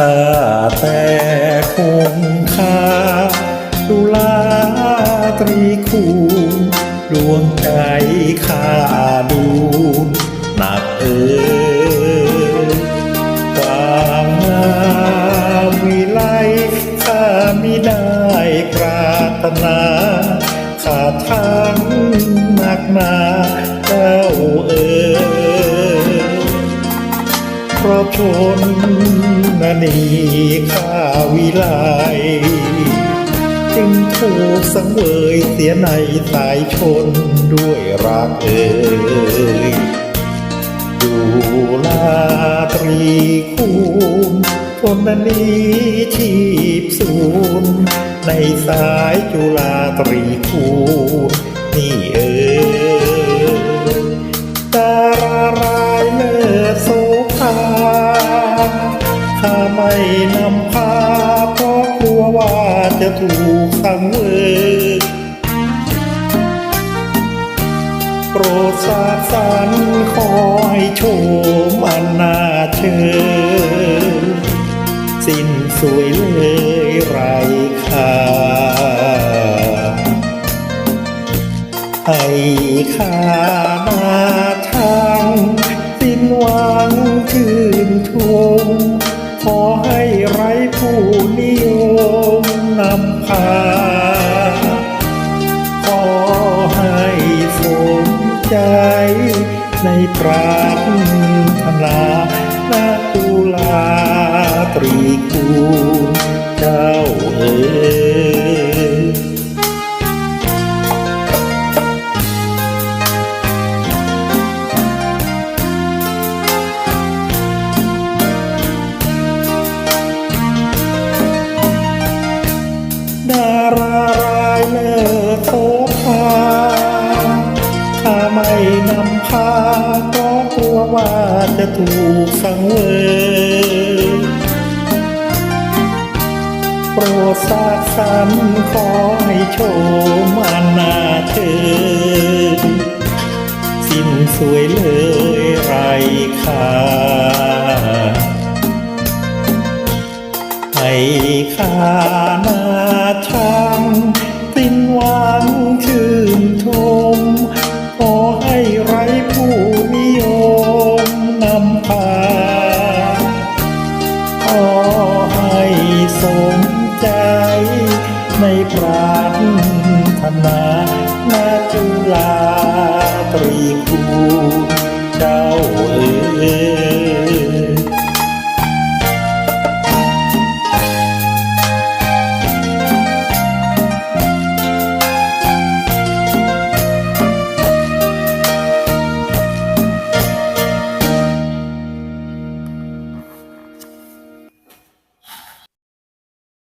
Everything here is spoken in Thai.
้าแต่คงคาดุลาตรีคูณดวงใจข้าดูหนักเอ่ยความงามวิไลข้ามิได้ปรารถนาข้าทั้งมากนาเจ้าเอ่ยเพราะชน นนีข้าวิไลจึงถูกสังเวยเสียในสายชนด้วยรักเอ่ยดูลาตรีคูณชนนีชีพศูนในสายจุฬาตรีคูณนี่เอ่ ไม่นำพาเพราะกลัวว่าจะถูกสังเวยโปรดสาสันคอยโชมอันนาเชิญสิ้นสวยเลยไรค่าให้ข้ามา นิยมนำพา ขอให้สมใจในปรารถนานาตุลาตรีคูณเจ้าเอ๋ ว่าจะถูกสังเวยโปรดสาดสันขอให้โชมอันน่าเชิญสิ้นสวยเลยไรค่าให้ข้า ขอให้สมใจในปรารถนา